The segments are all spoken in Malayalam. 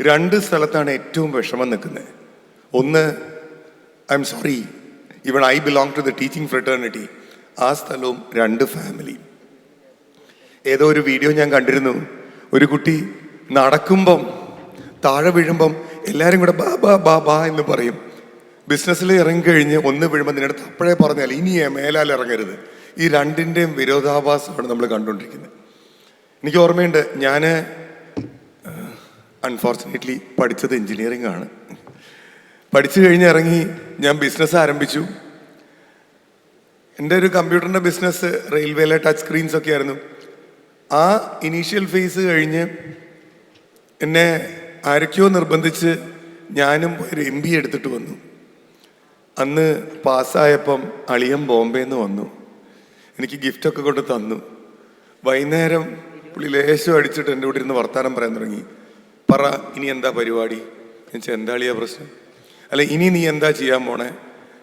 രണ്ട് സ്ഥലത്താണ് ഏറ്റവും വിഷമം നിൽക്കുന്നത്. ഒന്ന് I'm sorry even I belong to the teaching fraternity ആ സ്ഥലവും രണ്ട് ഫാമിലി ഏതോ ഒരു വീഡിയോ ഞാൻ കണ്ടിരുന്നു. ഒരു കുട്ടി നടക്കുമ്പം താഴെ വീഴുമ്പം എല്ലാവരും കൂടെ ബാ ബാ ബാ ബാ എന്ന് പറയും. ബിസിനസ്സിൽ ഇറങ്ങിക്കഴിഞ്ഞ് ഒന്ന് വീഴുമ്പോൾ നിന്നടുത്ത് അപ്പോഴേ പറഞ്ഞാൽ ഇനി മേലാൽ ഇറങ്ങരുത്. ഈ രണ്ടിന്റെയും വിരോധാഭാസമാണ് നമ്മൾ കണ്ടുകൊണ്ടിരിക്കുന്നത്. എനിക്ക് ഓർമ്മയുണ്ട് ഞാൻ അൺഫോർച്ചുനേറ്റ്ലി പഠിച്ചത് എഞ്ചിനീയറിംഗ് ആണ്. പഠിച്ചു കഴിഞ്ഞ് ഇറങ്ങി ഞാൻ ബിസിനസ് ആരംഭിച്ചു. എന്റെ ഒരു കമ്പ്യൂട്ടറിന്റെ ബിസിനസ് റെയിൽവേയിലെ ടച്ച് സ്ക്രീൻസ് ഒക്കെ ആയിരുന്നു. ആ ഇനീഷ്യൽ ഫേസ് കഴിഞ്ഞ് എന്നെ ആരൊക്കെയോ നിർബന്ധിച്ച് ഞാനും ഒരു എം ബി എടുത്തിട്ട് വന്നു. അന്ന് പാസ്സായപ്പം അളിയൻ ബോംബെ നിന്ന് വന്നു. എനിക്ക് ഗിഫ്റ്റൊക്കെ കൊണ്ട് തന്നു. വൈകുന്നേരം പുള്ളി ലേശം അടിച്ചിട്ട് എന്റെ കൂടെ ഇരുന്ന് വർത്താനം പറയാൻ തുടങ്ങി. പറ ഇനി എന്താ പരിപാടി? ഞാൻ എന്താളിയാ പ്രശ്നം? അല്ല ഇനി നീ എന്താ ചെയ്യാൻ പോണേ?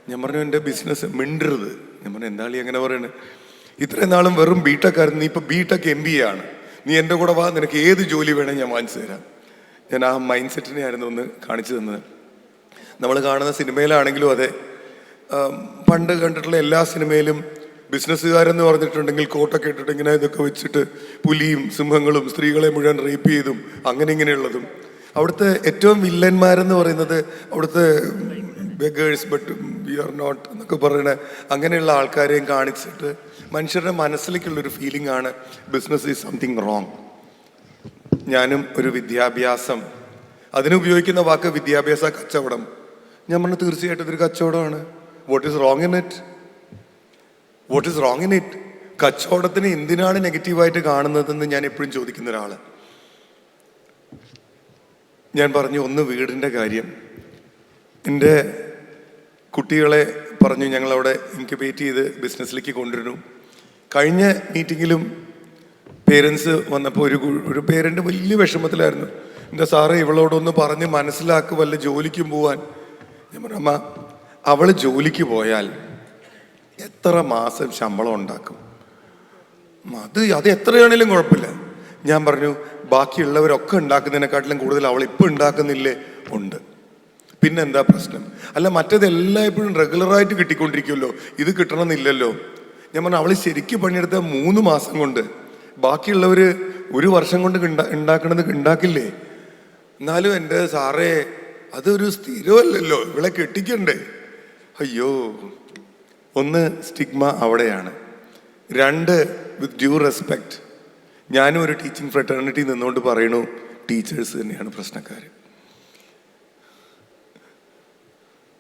ഞാൻ പറഞ്ഞു എന്റെ ബിസിനസ് മിണ്ടരുത്. ഞാൻ പറഞ്ഞു എന്താളി അങ്ങനെ പറയണേ? ഇത്രയും നാളും വെറും ബിടെക്കാരൻ നീ ഇപ്പൊ ബിടെക് എം ബി ആണ്. നീ എന്റെ കൂടെ വാ നിനക്ക് ഏത് ജോലി വേണേ ഞാൻ വാങ്ങിച്ചു തരാം. ഞാൻ ആ മൈൻഡ് സെറ്റിനെ ആയിരുന്നു ഒന്ന് കാണിച്ചു തന്നത്. നമ്മൾ കാണുന്ന സിനിമയിലാണെങ്കിലും അതെ. പണ്ട് കണ്ടിട്ടുള്ള എല്ലാ സിനിമയിലും ബിസിനസ്സുകാരെന്ന് പറഞ്ഞിട്ടുണ്ടെങ്കിൽ കോട്ടൊക്കെ ഇട്ടിട്ട് ഇങ്ങനെ ഇതൊക്കെ വെച്ചിട്ട് പുലിയും സിംഹങ്ങളും സ്ത്രീകളെ മുഴുവൻ റേപ്പ് ചെയ്തും അങ്ങനെ ഇങ്ങനെയുള്ളതും. അവിടുത്തെ ഏറ്റവും വില്ലന്മാരെന്ന് പറയുന്നത് അവിടുത്തെ beggars but we are not എന്നൊക്കെ പറയുന്ന അങ്ങനെയുള്ള ആൾക്കാരെയും കാണിച്ചിട്ട് മനുഷ്യരുടെ മനസ്സിലേക്കുള്ളൊരു ഫീലിംഗ് ആണ് ബിസിനസ് ഈസ് സംതിങ് റോങ്. ഞാനും ഒരു വിദ്യാഭ്യാസം. അതിനുപയോഗിക്കുന്ന വാക്ക് വിദ്യാഭ്യാസ കച്ചവടം. ഞാൻ പറഞ്ഞു തീർച്ചയായിട്ടും ഇതൊരു കച്ചവടമാണ്. What is wrong in it what is wrong in it കച്ചവടത്തിന് എന്തിനാണ് നെഗറ്റീവായിട്ട് കാണുന്നതെന്ന് ഞാൻ എപ്പോഴും ചോദിക്കുന്ന ഒരാൾ. ഞാൻ പറഞ്ഞു ഒന്ന് വീടിന്റെ കാര്യം. എന്റെ കുട്ടികളെ പറഞ്ഞു ഞങ്ങളവിടെ ഇൻക്യുബേറ്റ് ചെയ്ത് ബിസിനസ്സിലേക്ക് കൊണ്ടുവരുന്നു. കഴിഞ്ഞ മീറ്റിങ്ങിലും പേരൻസ് വന്നപ്പോൾ ഒരു ഒരു പേരന്റ് വലിയ വിഷമത്തിലായിരുന്നു. എന്റെ സാറേ ഇവളോടൊന്ന് പറഞ്ഞ് മനസ്സിലാക്കുക വല്ല ജോലിക്കും പോവാൻ. ഞാൻ പറഞ്ഞു അമ്മ അവൾ ജോലിക്ക് പോയാൽ എത്ര മാസം ശമ്പളം ഉണ്ടാക്കും? അത് അത് എത്രയാണേലും കുഴപ്പമില്ല. ഞാൻ പറഞ്ഞു ബാക്കിയുള്ളവരൊക്കെ ഉണ്ടാക്കുന്നതിനെക്കാട്ടിലും കൂടുതൽ അവൾ ഇപ്പം ഉണ്ടാക്കുന്നില്ലേ? ഉണ്ട്. പിന്നെന്താ പ്രശ്നം? അല്ല മറ്റേത് എല്ലായ്പ്പോഴും റെഗുലറായിട്ട് കിട്ടിക്കൊണ്ടിരിക്കുമല്ലോ ഇത് കിട്ടണമെന്നില്ലല്ലോ. ഞാൻ പറഞ്ഞു അവൾ ശരിക്കും പണിയെടുത്ത മൂന്ന് മാസം കൊണ്ട് ബാക്കിയുള്ളവർ ഒരു വർഷം കൊണ്ട് ഉണ്ടാ- ഉണ്ടാക്കണത് ഉണ്ടാക്കില്ലേ എന്നാലും എന്റെ സാറേ അതൊരു സ്ഥിരമല്ലല്ലോ. ഇവളെ കെട്ടിക്കണ്ടേ? അയ്യോ. ഒന്ന് സ്റ്റിഗ്മ അവിടെയാണ്. രണ്ട് വിത്ത് ഡ്യൂ റെസ്പെക്റ്റ് ഞാനും ഒരു ടീച്ചിങ് ഫ്രട്ടേണിറ്റി നിന്നുകൊണ്ട് പറയണു ടീച്ചേഴ്സ് തന്നെയാണ് പ്രശ്നക്കാർ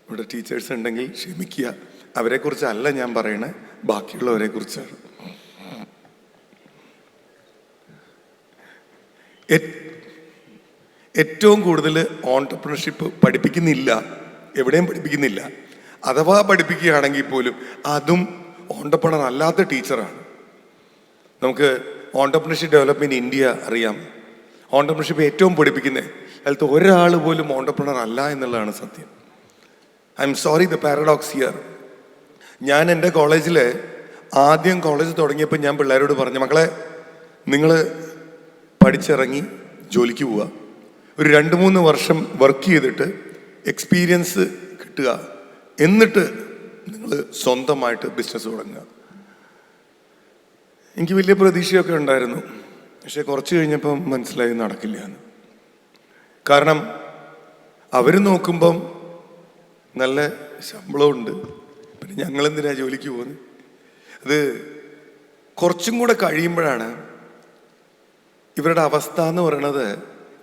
ഇവിടെ ടീച്ചേഴ്സ് ഉണ്ടെങ്കിൽ ക്ഷമിക്കുക. അവരെ കുറിച്ചല്ല ഞാൻ പറയണേ ബാക്കിയുള്ളവരെ കുറിച്ചാണ്. ഏറ്റവും കൂടുതൽ ഓണ്ടർപ്രണർഷിപ്പ് പഠിപ്പിക്കുന്നില്ല എവിടെയും പഠിപ്പിക്കുന്നില്ല. അഥവാ പഠിപ്പിക്കുകയാണെങ്കിൽ പോലും അതും ഓണ്ടർപ്രണർ അല്ലാത്ത ടീച്ചറാണ്. നമുക്ക് ഓണ്ടർപ്രണർഷിപ്പ് ഡെവലപ്മെന്റ് ഇന്ത്യ അറിയാം. ഓണ്ടർപ്രണർഷിപ്പ് ഏറ്റവും പഠിപ്പിക്കുന്നത് അതിലത്ത് ഒരാൾ പോലും ഓണ്ടർപ്രണർ അല്ല എന്നുള്ളതാണ് സത്യം. I'm sorry the paradox here ഞാൻ എന്റെ കോളേജിൽ ആദ്യം കോളേജ് തുടങ്ങിയപ്പോൾ ഞാൻ പിള്ളേരോട് പറഞ്ഞു മക്കളെ നിങ്ങൾ പഠിച്ചിറങ്ങി ജോലിക്ക് പോവുക. ഒരു രണ്ട് മൂന്ന് വർഷം വർക്ക് ചെയ്തിട്ട് എക്സ്പീരിയൻസ് കിട്ടുക. എന്നിട്ട് നിങ്ങൾ സ്വന്തമായിട്ട് ബിസിനസ് തുടങ്ങുക. എനിക്ക് വലിയ പ്രതീക്ഷയൊക്കെ ഉണ്ടായിരുന്നു. പക്ഷെ കുറച്ച് കഴിഞ്ഞപ്പം മനസ്സിലായി നടക്കില്ല എന്ന്. കാരണം അവർ നോക്കുമ്പം നല്ല ശമ്പളമുണ്ട്. പിന്നെ ഞങ്ങൾ എന്തിനാ ജോലിക്ക് പോകുന്നത് അത് കുറച്ചും കൂടെ കഴിയുമ്പോഴാണ് ഇവരുടെ അവസ്ഥ എന്ന് പറയണത്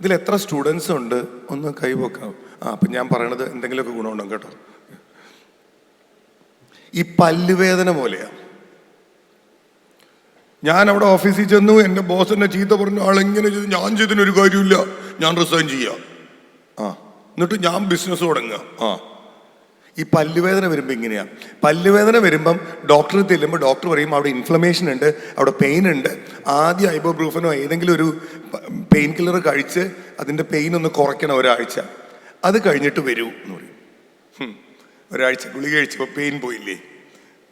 ഇതിൽ എത്ര സ്റ്റുഡൻസ് ഉണ്ട്? ഒന്ന് കൈവക്കാം ആ അപ്പം ഞാൻ പറയണത് എന്തെങ്കിലുമൊക്കെ ഗുണമുണ്ടോ കേട്ടോ. ഈ പല്ലുവേദന പോലെയാണ് ഞാൻ അവിടെ ഓഫീസിൽ ചെന്നു എന്റെ ബോസ് എന്നെ ചീത്ത പറഞ്ഞു ആളെങ്ങനെ ചെയ്തു. ഞാൻ ചെയ്തതിനൊരു കാര്യമില്ല ഞാൻ റിസൈൻ ചെയ്യാം. ആ എന്നിട്ട് ഞാൻ ബിസിനസ് തുടങ്ങുക. ആ. ഈ പല്ലുവേദന വരുമ്പോൾ ഇങ്ങനെയാ. പല്ലുവേദന വരുമ്പം ഡോക്ടർ ചെല്ലുമ്പോൾ ഡോക്ടർ പറയും അവിടെ ഇൻഫ്ലമേഷൻ ഉണ്ട് അവിടെ പെയിൻ ഉണ്ട്. ആദ്യം ഐബോബ്രൂഫനോ ഏതെങ്കിലും ഒരു പെയിൻ കില്ലർ കഴിച്ച് അതിന്റെ പെയിൻ ഒന്ന് കുറയ്ക്കണം ഒരാഴ്ച. അത് കഴിഞ്ഞിട്ട് വരൂ എന്ന് പറയും. ഒരാഴ്ച ഗുളിക കഴിച്ചപ്പോൾ പെയിൻ പോയില്ലേ?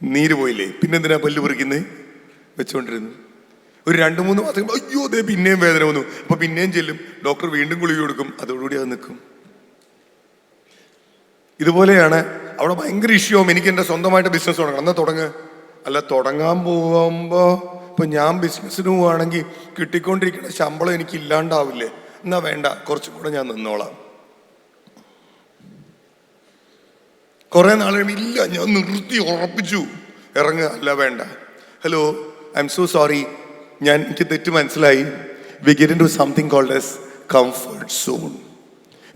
നീര് പോയില്ലേ? പിന്നെന്തിനാ പല്ല് പറിക്കുന്നത് വെച്ചുകൊണ്ടിരുന്നു ഒരു രണ്ട് മൂന്ന് മാസം അയ്യോ ദേ പിന്നെയും വേദന വന്നു. അപ്പൊ പിന്നെയും ചെല്ലും. ഡോക്ടർ വീണ്ടും ഗുളിക കൊടുക്കും. അതോടുകൂടി അത് നിൽക്കും. ഇതുപോലെയാണ് അവിടെ ഭയങ്കര ഇഷ്യൂ ആവും. എനിക്ക് എന്റെ സ്വന്തമായിട്ട് ബിസിനസ് തുടങ്ങണം. എന്നാ തുടങ്ങ് അല്ല തുടങ്ങാൻ പോകുമ്പോ ഇപ്പൊ ഞാൻ ബിസിനസ്സിന് പോവുകയാണെങ്കിൽ കിട്ടിക്കൊണ്ടിരിക്കുന്ന ശമ്പളം എനിക്ക് ഇല്ലാണ്ടാവില്ലേ എന്നാ വേണ്ട. കുറച്ചും കൂടെ ഞാൻ നിന്നോളാം. കുറെ നാൾ ഇല്ല ഞാൻ നിർത്തി ഉറപ്പിച്ചു. ഇറങ്ങുക അല്ല വേണ്ട. Hello I M so sorry ഞാൻ എനിക്ക് തെറ്റ് മനസ്സിലായി. We get into something called as comfort zone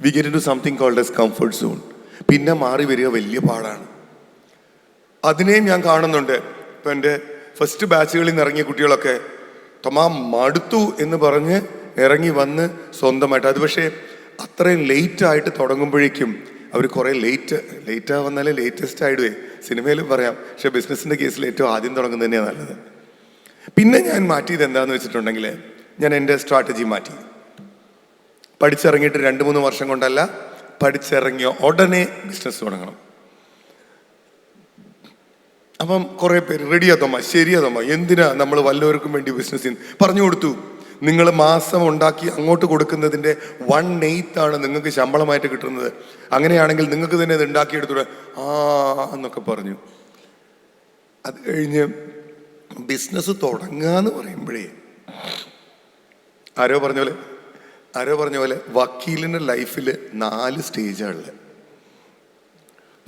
we get into something called as comfort zone പിന്നെ മാറി വരിക വലിയ പാടാണ്. അതിനെയും ഞാൻ കാണുന്നുണ്ട്. ഇപ്പൊ എന്റെ ഫസ്റ്റ് ബാച്ചുകളിൽ നിന്ന് ഇറങ്ങിയ കുട്ടികളൊക്കെ തൊമാ മടുത്തു എന്ന് പറഞ്ഞ് ഇറങ്ങി വന്ന് സ്വന്തമായിട്ട്. അത് പക്ഷേ അത്രയും ലേറ്റ് ആയിട്ട് തുടങ്ങുമ്പോഴേക്കും അവർ കുറേ ലേറ്റ് ലേറ്റ് ആവുന്നാലേ ലേറ്റസ്റ്റ് ആയിടുവേ. സിനിമയിൽ പറയാം. പക്ഷെ ബിസിനസ്സിന്റെ കേസിൽ ഏറ്റവും ആദ്യം തുടങ്ങുന്നത് തന്നെയാണ് നല്ലത്. പിന്നെ ഞാൻ മാറ്റിയത് എന്താന്ന് വെച്ചിട്ടുണ്ടെങ്കിൽ ഞാൻ എന്റെ സ്ട്രാറ്റജി മാറ്റി. പഠിച്ചിറങ്ങിയിട്ട് രണ്ട് മൂന്ന് വർഷം കൊണ്ടല്ല പഠിച്ചിറങ്ങിയ ഉടനെ ബിസിനസ് തുടങ്ങണം. അപ്പം കുറേ പേര് റെഡിയാ തോമ ശരിയാ എന്തിനാ നമ്മൾ വല്ലവർക്കും വേണ്ടി ബിസിനസ് പറഞ്ഞു കൊടുത്തു. നിങ്ങൾ മാസം ഉണ്ടാക്കി അങ്ങോട്ട് കൊടുക്കുന്നതിന്റെ വൺ എയ്ത്ത് ആണ് നിങ്ങൾക്ക് ശമ്പളമായിട്ട് കിട്ടുന്നത്. അങ്ങനെയാണെങ്കിൽ നിങ്ങൾക്ക് തന്നെ ഇത് ഉണ്ടാക്കിയെടുത്തൂടെ? ആ എന്നൊക്കെ പറഞ്ഞു. അത് കഴിഞ്ഞ് ബിസിനസ് തുടങ്ങാന്ന് പറയുമ്പോഴേ ആരോ പറഞ്ഞ പോലെ ആരോ പറഞ്ഞ പോലെ വക്കീലിന്റെ ലൈഫിൽ നാല് സ്റ്റേജാണുള്ളത്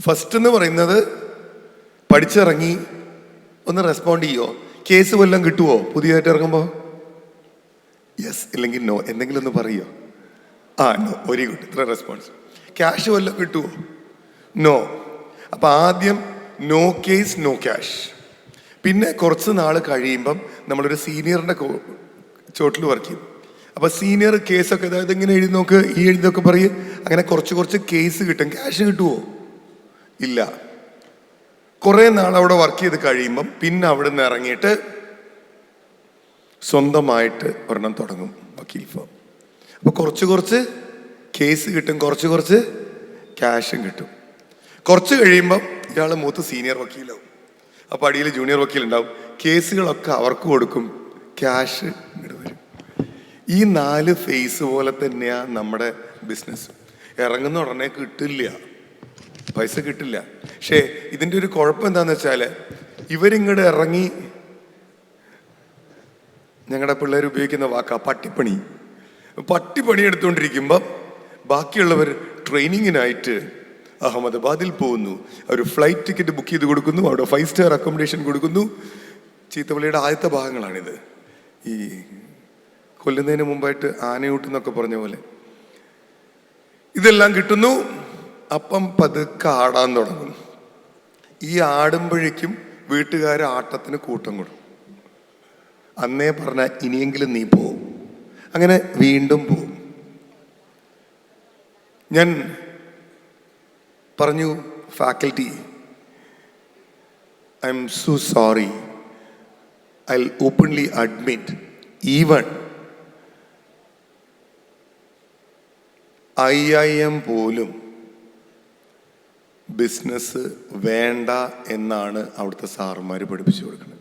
ഫസ്റ്റ് എന്ന് പറയുന്നത് പഠിച്ചിറങ്ങി ഒന്ന് റെസ്പോണ്ട് ചെയ്യുമോ കേസ് വല്ലതും കിട്ടുമോ പുതിയതായിട്ട് ഇറങ്ങുമ്പോൾ യെസ് ഇല്ലെങ്കിൽ നോ എന്തെങ്കിലും ഒന്ന് പറയോ? ആ നോ വെരി ഗുഡ് ഇത്ര റെസ്പോൺസ് ക്യാഷ് വല്ലതും കിട്ടുമോ നോ അപ്പം ആദ്യം നോ കേസ് നോ ക്യാഷ് പിന്നെ കുറച്ച് നാൾ കഴിയുമ്പം നമ്മളൊരു സീനിയറിന്റെ ചോട്ടിൽ വർക്ക് ചെയ്യും. അപ്പോൾ സീനിയർ കേസൊക്കെ അതായത് ഇങ്ങനെ എഴുതി നോക്ക് ഈ എഴുതി നോക്ക് പറയും. അങ്ങനെ കുറച്ച് കുറച്ച് കേസ് കിട്ടും. ക്യാഷ് കിട്ടുമോ ഇല്ല. കുറേ നാൾ അവിടെ വർക്ക് ചെയ്ത് കഴിയുമ്പം പിന്നെ അവിടെ നിന്ന് ഇറങ്ങിയിട്ട് സ്വന്തമായിട്ട് ഒരെണ്ണം തുടങ്ങും വക്കീൽ ഫേം അപ്പോൾ കുറച്ച് കുറച്ച് കേസ് കിട്ടും കുറച്ച് കുറച്ച് ക്യാഷും കിട്ടും. കുറച്ച് കഴിയുമ്പം ഇയാൾ മൂത്ത് സീനിയർ വക്കീലാവും. അപ്പോൾ അടിയിൽ ജൂനിയർ വക്കീൽ ഉണ്ടാവും കേസുകളൊക്കെ അവർക്ക് കൊടുക്കും ക്യാഷ് ഇങ്ങോട്ട് വരും. ഈ നാല് ഫേസ് പോലെ തന്നെയാണ് നമ്മുടെ ബിസിനസ് ഇറങ്ങുന്ന ഉടനെ കിട്ടില്ല. പൈസ കിട്ടില്ല. പക്ഷേ ഇതിന്റെ ഒരു കുഴപ്പം എന്താണെന്ന് വെച്ചാൽ ഇവരിങ്ങോട്ട് ഇറങ്ങി ഞങ്ങളുടെ പിള്ളേർ ഉപയോഗിക്കുന്ന വാക്കാ പട്ടിപ്പണി. പട്ടിപ്പണി എടുത്തുകൊണ്ടിരിക്കുമ്പം ബാക്കിയുള്ളവർ ട്രെയിനിങ്ങിനായിട്ട് അഹമ്മദാബാദിൽ പോകുന്നു. അവർ ഫ്ലൈറ്റ് ടിക്കറ്റ് ബുക്ക് ചെയ്ത് കൊടുക്കുന്നു. അവിടെ ഫൈവ് സ്റ്റാർ അക്കോമഡേഷൻ കൊടുക്കുന്നു. ചീത്തപ്പള്ളിയുടെ ആദ്യത്തെ ഭാഗങ്ങളാണിത്. ഈ കൊല്ലുന്നതിന് മുമ്പായിട്ട് ആനയൂട്ടെന്നൊക്കെ പറഞ്ഞ പോലെ. ഇതെല്ലാം കിട്ടുന്നു. അപ്പം പതുക്കെ ആടാൻ തുടങ്ങും ഈ ആടുമ്പോഴേക്കും വീട്ടുകാർ ആട്ടത്തിന് കൂട്ടം കൊടുക്കും അന്നേ പറഞ്ഞ ഇനിയെങ്കിലും നീ പോവും അങ്ങനെ വീണ്ടും പോവും ഞാൻ പറഞ്ഞു faculty I M so sorry. I openly admit even I I'm പോലും ബിസിനസ് വേണ്ട എന്നാണ് അവിടുത്തെ സാറുമാർ പഠിപ്പിച്ചു കൊടുക്കുന്നത്.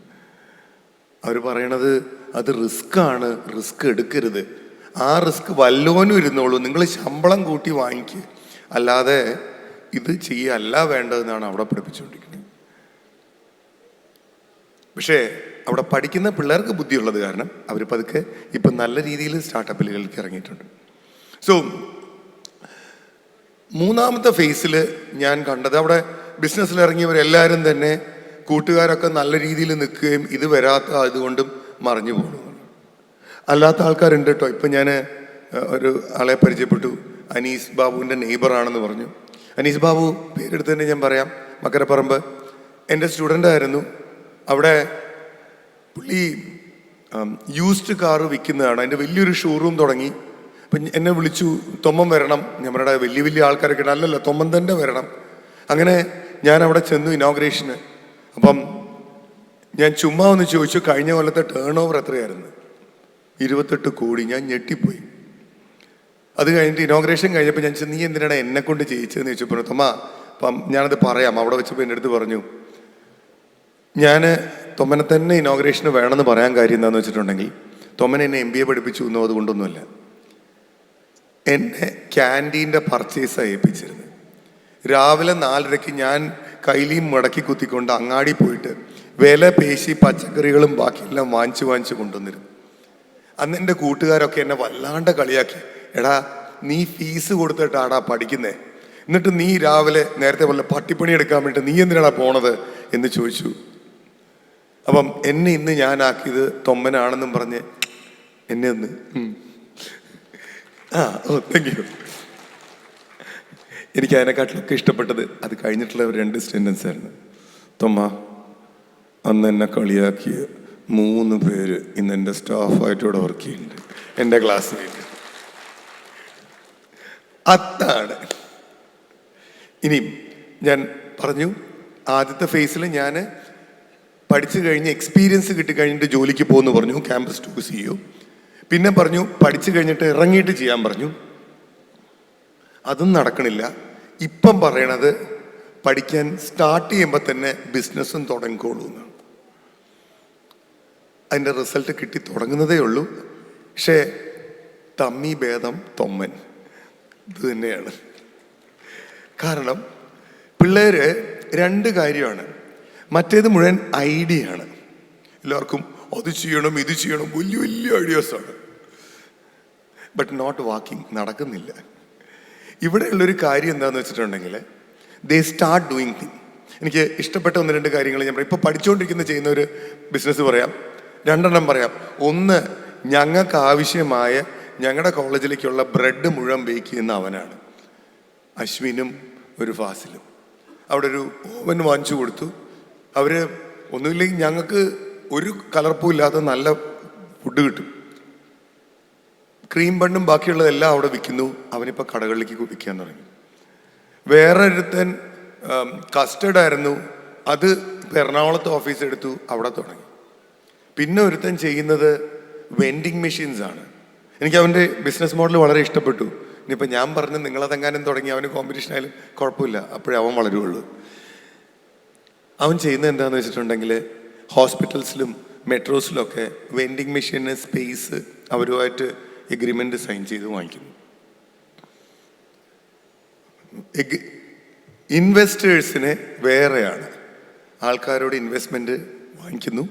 അവർ പറയണത് അത് റിസ്ക് ആണ് റിസ്ക് എടുക്കരുത്. ആ റിസ്ക് വല്ലോനും ഇരുന്നോളൂ. നിങ്ങൾ ശമ്പളം കൂട്ടി വാങ്ങിക്കുക അല്ലാതെ ഇത് ചെയ്യല്ല വേണ്ടതെന്നാണ് അവിടെ പഠിപ്പിച്ചുകൊണ്ടിരിക്കുന്നത്. പക്ഷേ അവിടെ പഠിക്കുന്ന പിള്ളേർക്ക് ബുദ്ധിയുള്ളത് കാരണം അവർ പതുക്കെ ഇപ്പം നല്ല രീതിയിൽ സ്റ്റാർട്ടപ്പിലേക്ക് ഇറങ്ങിയിട്ടുണ്ട്. സോ മൂന്നാമത്തെ ഫേസിൽ ഞാൻ കണ്ടത് അവിടെ ബിസിനസ്സിൽ ഇറങ്ങിയവരെല്ലാവരും തന്നെ കൂട്ടുകാരൊക്കെ നല്ല രീതിയിൽ നിൽക്കുകയും ഇത് വരാത്ത ആയതുകൊണ്ടും മറിഞ്ഞു പോകുന്നു. അല്ലാത്ത ആൾക്കാരുണ്ട് കേട്ടോ. ഇപ്പം ഞാൻ ഒരു ആളെ പരിചയപ്പെട്ടു. അനീസ് ബാബുവിന്റെ നെയ്ബറാണെന്ന് പറഞ്ഞു. അനീസ് ബാബു പേരെടുത്ത് തന്നെ ഞാൻ പറയാം. മക്കരപ്പറമ്പ്. എന്റെ സ്റ്റുഡന്റ് ആയിരുന്നു. അവിടെ പുള്ളി യൂസ്ഡ് കാറ് വിൽക്കുന്നതാണ്. അതിന്റെ വലിയൊരു ഷോറൂം തുടങ്ങി. അപ്പം എന്നെ വിളിച്ചു തൊമ്മം വരണം. ഞമ്മളുടെ വലിയ വലിയ ആൾക്കാരൊക്കെ. അല്ലല്ല തൊമ്മൻ തന്നെ വരണം. അങ്ങനെ ഞാൻ അവിടെ ചെന്നു ഇനോഗ്രേഷന് അപ്പം ഞാൻ ചുമ്മാ ഒന്ന് ചോദിച്ചു കഴിഞ്ഞ കൊല്ലത്തെ ടേൺ ഓവർ എത്രയായിരുന്നു? ഇരുപത്തെട്ട് കോടി. ഞാൻ ഞെട്ടിപ്പോയി. അത് കഴിഞ്ഞിട്ട് ഇനോഗ്രേഷൻ കഴിഞ്ഞപ്പോൾ ഞാൻ നീ എന്തിനാണ് എന്നെ കൊണ്ട് ചെയ്യിച്ചതെന്ന് ചോദിച്ചപ്പോൾ തൊമ്മ അപ്പം ഞാനത് പറയാം. അവിടെ വെച്ചപ്പോൾ എന്റെ അടുത്ത് പറഞ്ഞു ഞാൻ തൊമ്മനെ തന്നെ ഇനോഗ്രേഷന് വേണമെന്ന് പറയാൻ കാര്യം എന്താണെന്ന് വെച്ചിട്ടുണ്ടെങ്കിൽ തൊമ്മൻ എന്നെ എം ബി എ പഠിപ്പിച്ചു എന്നോ അതുകൊണ്ടൊന്നുമല്ല. എന്നെ ക്യാന്റീന്റെ പർച്ചേസ് ഏൽപ്പിച്ചിരുന്നത്. രാവിലെ നാലരയ്ക്ക് ഞാൻ കൈലിയും മടക്കി കുത്തിക്കൊണ്ട് അങ്ങാടി പോയിട്ട് വില പേശി പച്ചക്കറികളും ബാക്കിയെല്ലാം വാങ്ങിച്ചു വാങ്ങിച്ചു കൊണ്ടുവന്നിരുന്നു. അന്ന് എന്റെ കൂട്ടുകാരൊക്കെ എന്നെ വല്ലാണ്ട് കളിയാക്കി. എടാ നീ ഫീസ് കൊടുത്തിട്ടാടാ പഠിക്കുന്നേ? എന്നിട്ട് നീ രാവിലെ നേരത്തെ വല്ല പട്ടിപ്പണി എടുക്കാൻ വേണ്ടി നീ എന്തിനാടാ പോണത് എന്ന് ചോദിച്ചു. അപ്പം എന്നെ ഇന്ന് ഞാനാക്കിയത് തൊമ്മനാണെന്നും പറഞ്ഞ് എന്നെ ഒന്ന് ആ ഓ താങ്ക് യു എനിക്ക് അതിനെക്കാട്ടിലൊക്കെ ഇഷ്ടപ്പെട്ടത് അത് കഴിഞ്ഞിട്ടുള്ള ഒരു രണ്ട് സെന്റൻസ് ആയിരുന്നു. തൊമ്മ അന്ന് എന്നെ കളിയാക്കിയ മൂന്ന് പേര് ഇന്ന് എന്റെ സ്റ്റാഫായിട്ട് ഇവിടെ വർക്ക് ചെയ്യുന്നുണ്ട്. എന്റെ ക്ലാസ്സിലേക്ക് അതാണ്. ഇനി ഞാൻ പറഞ്ഞു ആദ്യത്തെ ഫേസിൽ ഞാൻ പഠിച്ചു കഴിഞ്ഞ് എക്സ്പീരിയൻസ് കിട്ടിക്കഴിഞ്ഞിട്ട് ജോലിക്ക് പോകുമെന്ന് പറഞ്ഞു ക്യാമ്പസ് ടു സി യു പിന്നെ പറഞ്ഞു പഠിച്ചു കഴിഞ്ഞിട്ട് ഇറങ്ങിയിട്ട് ചെയ്യാൻ പറഞ്ഞു. അതും നടക്കണില്ല. ഇപ്പം പറയണത് പഠിക്കാൻ സ്റ്റാർട്ട് ചെയ്യുമ്പോൾ തന്നെ ബിസിനസ്സും തുടങ്ങിക്കോളൂ എന്നാണ് അതിന്റെ റിസൾട്ട് കിട്ടി തുടങ്ങുന്നതേ ഉള്ളൂ. പക്ഷേ തമ്മി ഭേദം തൊമ്മൻ. ഇത് തന്നെയാണ്. കാരണം പിള്ളേര് രണ്ട് കാര്യമാണ്. മറ്റേത് മുഴുവൻ ഐഡിയ ആണ്. എല്ലാവർക്കും അത് ചെയ്യണം ഇത് ചെയ്യണം വലിയ വലിയ ഐഡിയാസാണ് ബട്ട് നോട്ട് വാക്കിംഗ് നടക്കുന്നില്ല. ഇവിടെയുള്ളൊരു കാര്യം എന്താണെന്ന് വെച്ചിട്ടുണ്ടെങ്കിൽ ദേ സ്റ്റാർട്ട് ഡൂയിങ് തിങ് എനിക്ക് ഇഷ്ടപ്പെട്ട ഒന്ന് രണ്ട് കാര്യങ്ങൾ ഞാൻ പറയാം. ഇപ്പോൾ പഠിച്ചുകൊണ്ടിരിക്കുന്ന ചെയ്യുന്ന ഒരു ബിസിനസ് പറയാം. രണ്ടെണ്ണം പറയാം. ഒന്ന് ഞങ്ങൾക്ക് ആവശ്യമായ ഞങ്ങളുടെ കോളേജിലേക്കുള്ള ബ്രെഡ് മുഴുവൻ ബേക്ക് ചെയ്യുന്ന അവനാണ്. അശ്വിനും ഒരു ഫാസിലും. അവിടെ ഒരു ഓവൻ വാങ്ങിച്ചു കൊടുത്തു. അവർ ഒന്നുമില്ലെങ്കിൽ ഞങ്ങൾക്ക് ഒരു കലർപ്പും ഇല്ലാത്ത നല്ല ഫുഡ് കിട്ടും. ക്രീം ബണ്ണും ബാക്കിയുള്ളതെല്ലാം അവിടെ വിൽക്കുന്നു. അവനിപ്പോൾ കടകളിലേക്ക് വിൽക്കാൻ തുടങ്ങി. വേറെ ഒരുത്തൻ കസ്റ്റഡ് ആയിരുന്നു. അത് എറണാകുളത്ത് ഓഫീസ് എടുത്തു അവിടെ തുടങ്ങി. പിന്നെ ഒരുത്തൻ ചെയ്യുന്നത് വെൻഡിങ് മെഷീൻസ് ആണ്. എനിക്ക് അവന്റെ ബിസിനസ് മോഡൽ വളരെ ഇഷ്ടപ്പെട്ടു. ഇനിയിപ്പോൾ ഞാൻ പറഞ്ഞു നിങ്ങളതെങ്ങാനും തുടങ്ങി അവന് കോമ്പറ്റീഷൻ ആയാലും കുഴപ്പമില്ല. അപ്പോഴേ അവൻ വളരുള്ളൂ. അവൻ ചെയ്യുന്നത് എന്താണെന്ന് വെച്ചിട്ടുണ്ടെങ്കിൽ ഹോസ്പിറ്റൽസിലും മെട്രോസിലൊക്കെ വെൻഡിങ് മെഷീന് സ്പേസ് അവരുമായിട്ട് എഗ്രിമെന്റ് സൈൻ ചെയ്ത് വാങ്ങിക്കുന്നു. ഇൻവെസ്റ്റേഴ്സിനെ വേറെയാണ്. ആൾക്കാരോട് ഇൻവെസ്റ്റ്മെന്റ് വാങ്ങിക്കുന്നു.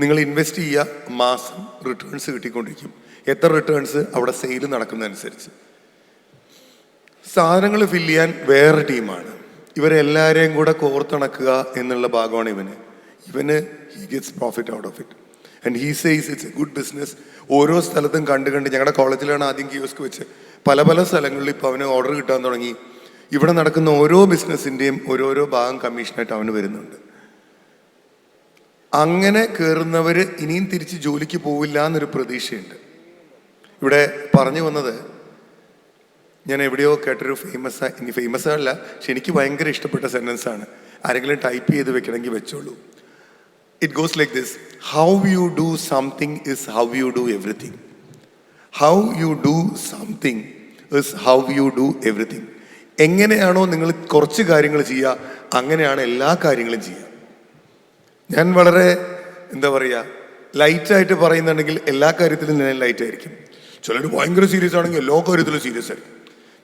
നിങ്ങൾ ഇൻവെസ്റ്റ് ചെയ്യുക മാസം റിട്ടേൺസ് കിട്ടിക്കൊണ്ടിരിക്കും. എത്ര റിട്ടേൺസ് അവിടെ സെയിൽ നടക്കുന്നതനുസരിച്ച്. സാധനങ്ങൾ ഫില്ല് ചെയ്യാൻ വേറെ ടീമാണ്. ഇവരെല്ലാവരെയും കൂടെ കോർത്തിണക്കുക എന്നുള്ള ഭാഗമാണ് ഇവന്. ഇവന് he gets profit out of it and he says it's a good business ഓരോ സ്ഥലത്തും കണ്ട് കണ്ട് ഞങ്ങളുടെ കോളേജിലാണ് ആദ്യം കിയോസ്ക് വെച്ച്. പല പല സ്ഥലങ്ങളിൽ ഇപ്പോൾ അവന് ഓർഡർ കിട്ടാൻ തുടങ്ങി. ഇവിടെ നടക്കുന്ന ഓരോ ബിസിനസ്സിന്റെയും ഓരോരോ ഭാഗം കമ്മീഷനായിട്ട് അവന് വരുന്നുണ്ട്. അങ്ങനെ കയറുന്നവർ ഇനിയും തിരിച്ച് ജോലിക്ക് പോവില്ല എന്നൊരു പ്രതീക്ഷയുണ്ട്. ഇവിടെ പറഞ്ഞു വന്നത് ഞാൻ എവിടെയോ കേട്ടൊരു ഫേമസ് ഇനി ഫേമസ് അല്ല പക്ഷെ എനിക്ക് ഭയങ്കര ഇഷ്ടപ്പെട്ട സെന്റൻസാണ് ആരെങ്കിലും ടൈപ്പ് ചെയ്ത് വെക്കണമെങ്കിൽ വെച്ചോളൂ. It goes like this. How you do something is how you do everything. How you do something is how you do everything. എങ്ങനെയാണോ നിങ്ങൾ കുറച്ച് കാര്യങ്ങൾ ചെയ്യുക അങ്ങനെയാണ് എല്ലാ കാര്യങ്ങളും ചെയ്യുക. ഞാൻ വളരെ എന്താ പറയുക ലൈറ്റായിട്ട് പറയുന്നുണ്ടെങ്കിൽ എല്ലാ കാര്യത്തിലും ഞാൻ ലൈറ്റ് ആയിരിക്കും. ചിലർ ഭയങ്കര സീരിയസ് ആണെങ്കിൽ എല്ലാ കാര്യത്തിലും സീരിയസ് ആയിരിക്കും.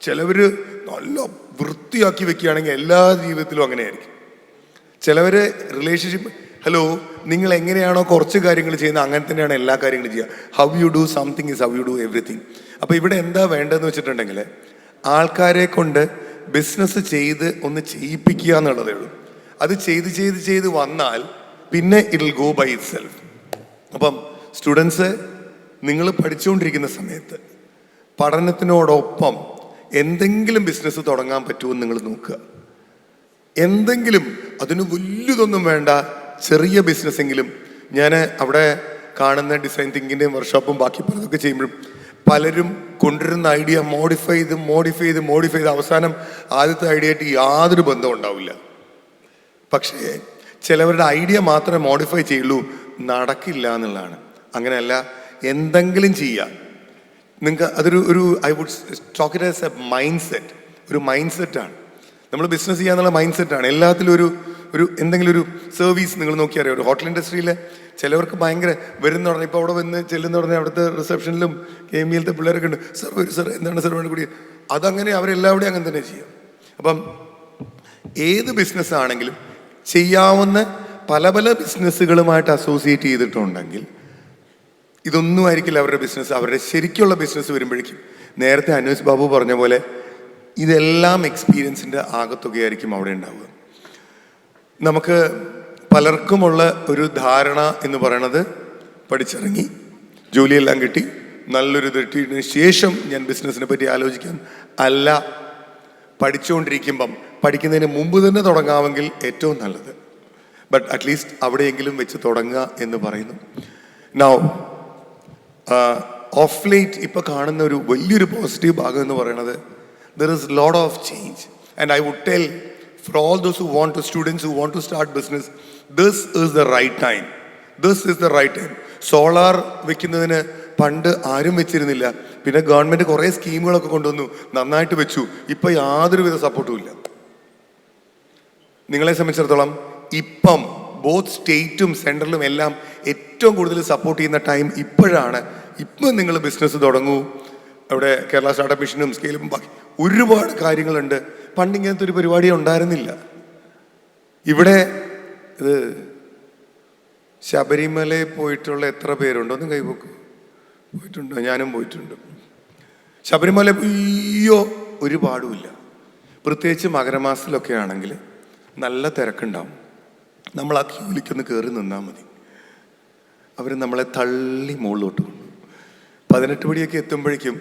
ചിലവർ നല്ല വൃത്തിയാക്കി വെക്കുകയാണെങ്കിൽ എല്ലാ ജീവിതത്തിലും അങ്ങനെയായിരിക്കും. ചിലവർ റിലേഷൻഷിപ്പ് ഹലോ നിങ്ങൾ എങ്ങനെയാണോ കുറച്ച് കാര്യങ്ങൾ ചെയ്യുന്നത് അങ്ങനെ തന്നെയാണ് എല്ലാ കാര്യങ്ങളും ചെയ്യുക. How you do something is how you do everything അപ്പോൾ ഇവിടെ എന്താ വേണ്ടതെന്ന് വെച്ചിട്ടുണ്ടെങ്കിൽ ആൾക്കാരെ കൊണ്ട് ബിസിനസ് ചെയ്ത് ഒന്ന് ചെയ്യിപ്പിക്കുക എന്നുള്ളതേ ഉള്ളൂ. അത് ചെയ്ത് ചെയ്ത് ചെയ്ത് വന്നാൽ പിന്നെ it go by itself അപ്പം സ്റ്റുഡൻസ് നിങ്ങൾ പഠിച്ചുകൊണ്ടിരിക്കുന്ന സമയത്ത് പഠനത്തിനോടൊപ്പം എന്തെങ്കിലും ബിസിനസ് തുടങ്ങാൻ പറ്റുമോ എന്ന് നിങ്ങൾ നോക്കുക. എന്തെങ്കിലും അതിന് വലിയതൊന്നും വേണ്ട. ചെറിയ ബിസിനസ്സെങ്കിലും ഞാൻ അവിടെ കാണുന്ന ഡിസൈൻ തിങ്കിന്റെയും വർക്ക്ഷോപ്പും ബാക്കി പലതൊക്കെ ചെയ്യുമ്പോഴും പലരും കൊണ്ടുവരുന്ന ഐഡിയ മോഡിഫൈ ചെയ്ത് മോഡിഫൈ ചെയ്ത് മോഡിഫൈ ചെയ്ത് അവസാനം ആദ്യത്തെ ഐഡിയ ആയിട്ട് യാതൊരു ബന്ധവും ഉണ്ടാവില്ല. പക്ഷേ ചിലവരുടെ ഐഡിയ മാത്രമേ മോഡിഫൈ ചെയ്യുള്ളൂ നടക്കില്ല എന്നുള്ളതാണ്. അങ്ങനെയല്ല എന്തെങ്കിലും ചെയ്യുക നിങ്ങൾക്ക് അതൊരു ഒരു I would talk it as a mindset ഒരു മൈൻഡ് സെറ്റാണ് നമ്മൾ ബിസിനസ് ചെയ്യാന്നുള്ള മൈൻഡ് സെറ്റാണ് എല്ലാത്തിലും ഒരു ഒരു എന്തെങ്കിലും ഒരു സർവീസ് നിങ്ങൾ നോക്കിയറിയാം ഒരു ഹോട്ടൽ ഇൻഡസ്ട്രിയിൽ ചിലവർക്ക് ഭയങ്കര വരുന്ന പറഞ്ഞാൽ ഇപ്പോൾ അവിടെ വന്ന് ചെല്ലുന്ന പറഞ്ഞാൽ അവിടുത്തെ റിസപ്ഷനിലും കെ എം ഇയിലത്തെ പിള്ളേരൊക്കെ ഉണ്ട് സർ ഒരു സർ എന്താണ് സർ വേണ്ടി കൂടി? അതങ്ങനെ അവരെല്ലാവരുടെയും അങ്ങനെ തന്നെ ചെയ്യും. അപ്പം ഏത് ബിസിനസ് ആണെങ്കിലും ചെയ്യാവുന്ന പല പല ബിസിനസ്സുകളുമായിട്ട് അസോസിയേറ്റ് ചെയ്തിട്ടുണ്ടെങ്കിൽ ഇതൊന്നും ആയിരിക്കില്ല അവരുടെ ബിസിനസ് അവരുടെ ശരിക്കുള്ള ബിസിനസ് വരുമ്പോഴേക്കും നേരത്തെ അനൂസ് ബാബു പറഞ്ഞ പോലെ ഇതെല്ലാം എക്സ്പീരിയൻസിന്റെ ആകത്തുകയായിരിക്കും അവിടെ ഉണ്ടാവുക. നമുക്ക് പലർക്കുമുള്ള ഒരു ധാരണ എന്ന് പറയണത് പഠിച്ചിറങ്ങി. ജോലിയെല്ലാം കിട്ടി. നല്ലൊരു തെട്ടിയതിനു ശേഷം ഞാൻ ബിസിനസ്സിനെ പറ്റി ആലോചിക്കാൻ അല്ല. പഠിച്ചുകൊണ്ടിരിക്കുമ്പം പഠിക്കുന്നതിന് മുമ്പ് തന്നെ തുടങ്ങാമെങ്കിൽ ഏറ്റവും നല്ലത്. ബട്ട് അറ്റ്ലീസ്റ്റ് അവിടെയെങ്കിലും വെച്ച് തുടങ്ങുക എന്ന് പറയുന്നു. നൗ ഓഫ് ലേറ്റ് ഇപ്പം കാണുന്ന ഒരു വലിയൊരു പോസിറ്റീവ് ഭാഗം എന്ന് പറയുന്നത് there is load of change and I would tell four all those who want to, students who want to start business, this is the right time. This is the right time. Solar വെക്കുന്നതിന് പണ്ട് ആരും വെച്ചിരുന്നില്ല. പിന്നെ ഗവൺമെന്റ് കുറേ സ്കീമുകളൊക്കെ കൊണ്ടുവന്നു. നന്നായിട്ട് വെച്ചു. ഇപ്പൊ യാതൊരുവിധ സപ്പോർട്ടും ഇല്ല. നിങ്ങളെ സംബന്ധിച്ചിടത്തോളം ഇപ്പം ബോത്ത് സ്റ്റേറ്റും സെൻട്രലും എല്ലാം ഏറ്റവും കൂടുതൽ സപ്പോർട്ട് ചെയ്യുന്ന ടൈം ഇപ്പോഴാണ്. ഇപ്പം നിങ്ങൾ ബിസിനസ് തുടങ്ങൂ. അവിടെ കേരള സ്റ്റാർട്ടപ്പ് മിഷനും സ്കെയിലും ബാക്കി ഒരുപാട് കാര്യങ്ങളുണ്ട്. പണ്ട് ഇങ്ങനത്തെ ഒരു പരിപാടി ഉണ്ടായിരുന്നില്ല. ഇവിടെ ഇത് ശബരിമലയിൽ പോയിട്ടുള്ള എത്ര പേരുണ്ടോ ഒന്ന് കൈപോക്ക് പോയിട്ടുണ്ടോ? ഞാനും പോയിട്ടുണ്ട്. ശബരിമല അയ്യോ ഒരു പാടുമില്ല. പ്രത്യേകിച്ച് മകരമാസത്തിലൊക്കെ ആണെങ്കിൽ നല്ല തിരക്കുണ്ടാവും. നമ്മൾ ആ ക്യൂലിക്കൊന്ന് കയറി നിന്നാൽ മതി. അവർ നമ്മളെ തള്ളി മുകളിലോട്ട് കൊണ്ടു പതിനെട്ട് മണിയൊക്കെ എത്തുമ്പോഴേക്കും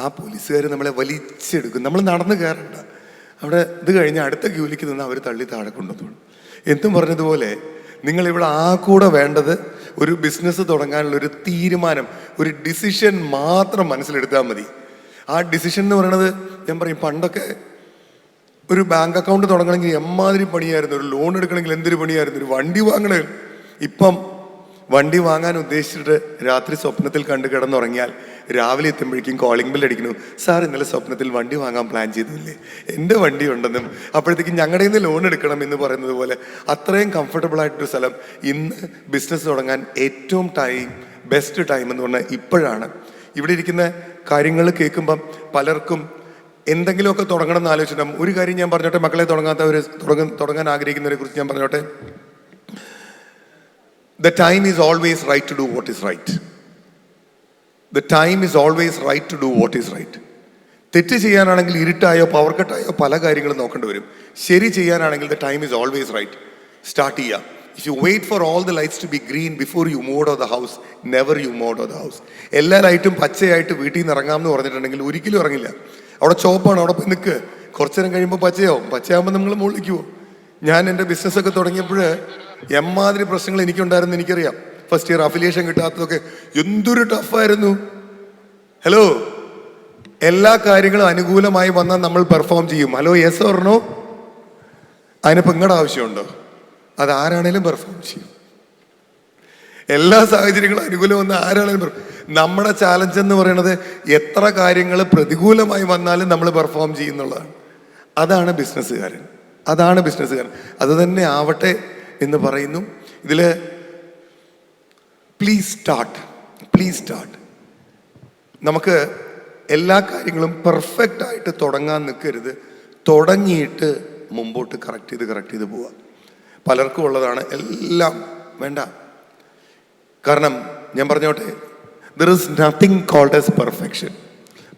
ആ പോലീസുകാർ നമ്മളെ വലിച്ചെടുക്കും. നമ്മൾ നടന്ന് കയറണ്ട. അവിടെ ഇത് കഴിഞ്ഞ് അടുത്ത ക്യൂലിക്ക് നിന്ന് അവർ തള്ളി താഴെ കൊണ്ടുവന്നു. എന്തും പറഞ്ഞതുപോലെ നിങ്ങൾ ഇവിടെ ആ കൂടെ വേണ്ടത് ഒരു ബിസിനസ് തുടങ്ങാനുള്ള ഒരു തീരുമാനം ഒരു ഡിസിഷൻ മാത്രം മനസ്സിലെടുത്താൽ മതി. ആ ഡിസിഷൻ എന്ന് പറയുന്നത് ഞാൻ പറയും പണ്ടൊക്കെ ഒരു ബാങ്ക് അക്കൗണ്ട് തുടങ്ങണമെങ്കിൽ എമ്മാതിരി പണിയായിരുന്നു. ഒരു ലോൺ എടുക്കണമെങ്കിൽ എന്തൊരു പണിയായിരുന്നു? ഒരു വണ്ടി വാങ്ങണേ. ഇപ്പം വണ്ടി വാങ്ങാൻ ഉദ്ദേശിച്ചിട്ട് രാത്രി സ്വപ്നത്തിൽ കണ്ടു കിടന്നുറങ്ങിയാൽ രാവിലെ എത്തുമ്പോഴേക്കും കോളിംഗ് ബിൽ അടിക്കുന്നു. സാർ ഇന്നലെ സ്വപ്നത്തിൽ വണ്ടി വാങ്ങാൻ പ്ലാൻ ചെയ്തില്ലേ? എന്റെ വണ്ടി ഉണ്ടെന്നും അപ്പോഴത്തേക്കും ഞങ്ങളുടെ നിന്ന് ലോൺ എടുക്കണം എന്ന് പറയുന്നത് പോലെ അത്രയും കംഫർട്ടബിൾ ആയിട്ടൊരു സ്ഥലം. ഇന്ന് ബിസിനസ് തുടങ്ങാൻ ഏറ്റവും ടൈം ബെസ്റ്റ് ടൈം എന്ന് പറഞ്ഞാൽ ഇപ്പോഴാണ്. ഇവിടെ ഇരിക്കുന്ന കാര്യങ്ങൾ കേൾക്കുമ്പം പലർക്കും എന്തെങ്കിലുമൊക്കെ തുടങ്ങണം എന്ന് ആലോചിച്ചിട്ടുണ്ടാകും ഒരു കാര്യം ഞാൻ പറഞ്ഞോട്ടെ മക്കളെ തുടങ്ങാത്തവർ തുടങ്ങ തുടങ്ങാൻ ആഗ്രഹിക്കുന്നവരെ കുറിച്ച് ഞാൻ പറഞ്ഞോട്ടെ. The time is always right to do what is right the time is always right to do what is right തെറ്റ് ചെയ്യാനാണെങ്കിൽ ഇരുട്ടായോ പവർ കട്ടായോ പല കാര്യങ്ങളും നോക്കേണ്ടി വരും. ശരി ചെയ്യാനാണെങ്കിൽ the time is always right start ചെയ്യാം. If you wait for all the lights to be green before you move of the house never you move of the house എല്ലാ ലൈറ്റും പച്ചയായിട്ട് വീട്ടിൽ നിന്ന് ഇറങ്ങാമെന്ന് പറഞ്ഞിട്ടുണ്ടെങ്കിൽ ഒരിക്കലും ഇറങ്ങില്ല. അവിടെ ചോപ്പാണ് അവിടെ പോയി നിൽക്ക് കുറച്ചു നേരം കഴിയുമ്പോൾ പച്ചയാവും. പച്ചയാകുമ്പോൾ നമ്മൾ മുകളിലേക്ക് പോകും. ഞാൻ എന്റെ ബിസിനസ്സൊക്കെ തുടങ്ങിയപ്പോൾ എമ്മാതിരി പ്രശ്നങ്ങൾ എനിക്കുണ്ടായിരുന്നു എനിക്കറിയാം. ഫസ്റ്റ് ഇയർ അഫിലിയേഷൻ കിട്ടാത്തതൊക്കെ എന്തൊരു ടഫായിരുന്നു ഹലോ എല്ലാ കാര്യങ്ങളും അനുകൂലമായി വന്നാൽ നമ്മൾ പെർഫോം ചെയ്യും. ഹലോ യെസ് ഓർണോ അതിനിപ്പോൾ നിങ്ങളുടെ ആവശ്യമുണ്ടോ? അത് ആരാണേലും പെർഫോം ചെയ്യും. എല്ലാ സാഹചര്യങ്ങളും അനുകൂലം വന്ന ആരാണേലും പറയും നമ്മുടെ ചാലഞ്ച് എന്ന് പറയുന്നത് എത്ര കാര്യങ്ങൾ പ്രതികൂലമായി വന്നാലും നമ്മൾ പെർഫോം ചെയ്യുന്നുള്ളതാണ് അതാണ് ബിസിനസ്സുകാരൻ അതാണ് ബിസിനസ്സുകാരൻ അത് തന്നെ ആവട്ടെ എന്ന് പറയുന്നു. ഇതിൽ പ്ലീസ് സ്റ്റാർട്ട് പ്ലീസ് സ്റ്റാർട്ട് നമുക്ക് എല്ലാ കാര്യങ്ങളും പെർഫെക്റ്റ് ആയിട്ട് തുടങ്ങാൻ നിൽക്കരുത് തുടങ്ങിയിട്ട് മുമ്പോട്ട് കറക്റ്റ് ചെയ്ത് കറക്റ്റ് ചെയ്ത് പോവുക. പലർക്കും ഉള്ളതാണ് എല്ലാം വേണ്ട. കാരണം ഞാൻ പറഞ്ഞോട്ടെ there is nothing called as perfection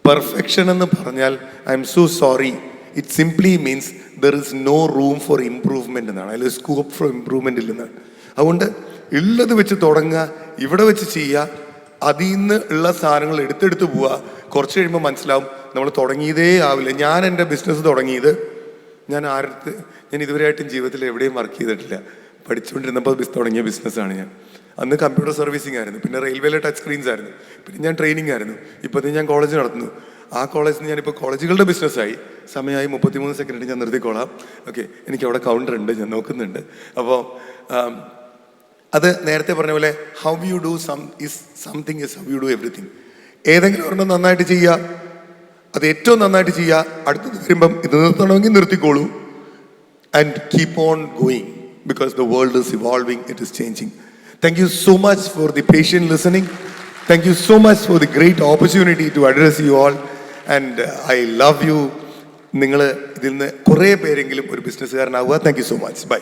perfection എന്ന് പറഞ്ഞാൽ I M so sorry it simply means there is no room for improvement എന്നാണ്. അതിൽ സ്കോപ്പ് ഫോർ ഇംപ്രൂവ്മെന്റ് ഇല്ലെന്നാണ്. അതുകൊണ്ട് ഉള്ളത് വെച്ച് തുടങ്ങുക ഇവിടെ വെച്ച് ചെയ്യുക അതിൽ നിന്ന് ഉള്ള സാധനങ്ങൾ എടുത്തെടുത്ത് പോവുക കുറച്ച് കഴിയുമ്പോൾ മനസ്സിലാവും നമ്മൾ തുടങ്ങിയതേ ആവില്ല. ഞാൻ എന്റെ ബിസിനസ് തുടങ്ങിയത് ഞാൻ ആരടുത്ത് ഞാൻ ഇതുവരെയായിട്ടും ജീവിതത്തിൽ എവിടെയും വർക്ക് ചെയ്തിട്ടില്ല. പഠിച്ചുകൊണ്ടിരുന്നപ്പോൾ ബിസ് തുടങ്ങിയ ബിസിനസ്സാണ് ഞാൻ. അന്ന് കമ്പ്യൂട്ടർ സർവീസിംഗ് ആയിരുന്നു. പിന്നെ റെയിൽവേയിലെ ടച്ച് സ്ക്രീൻസ് ആയിരുന്നു. പിന്നെ ഞാൻ ട്രെയിനിങ് ആയിരുന്നു. ഇപ്പോൾ ഞാൻ കോളേജ് നടത്തുന്നു. ആ കോളേജിൽ നിന്ന് ഞാനിപ്പോൾ കോളേജുകളുടെ ബിസിനസ്സായി സമയമായി മുപ്പത്തിമൂന്ന് സെക്കൻഡ് ഞാൻ നിർത്തിക്കോളാം. ഓക്കെ എനിക്ക് അവിടെ കൗണ്ടർ ഉണ്ട് ഞാൻ നോക്കുന്നുണ്ട്. അപ്പോൾ അത് നേരത്തെ പറഞ്ഞ പോലെ how you do some is something is how you do everything ഏതെങ്കിലും ഒരെണ്ണം നന്നായിട്ട് ചെയ്യുക അത് ഏറ്റവും നന്നായിട്ട് ചെയ്യുക അടുത്തത് വരുമ്പം ഇത് നിർത്തണമെങ്കിൽ നിർത്തിക്കോളൂ. And keep on going because the world is evolving it is changing thank you so much for the patient listening thank you so much for the great opportunity to address you all and I love you. നിങ്ങൾ ഇതിൽ നിന്ന് കുറേ പേരെങ്കിലും ഒരു ബിസിനസ്സുകാരനാവുക thank you so much by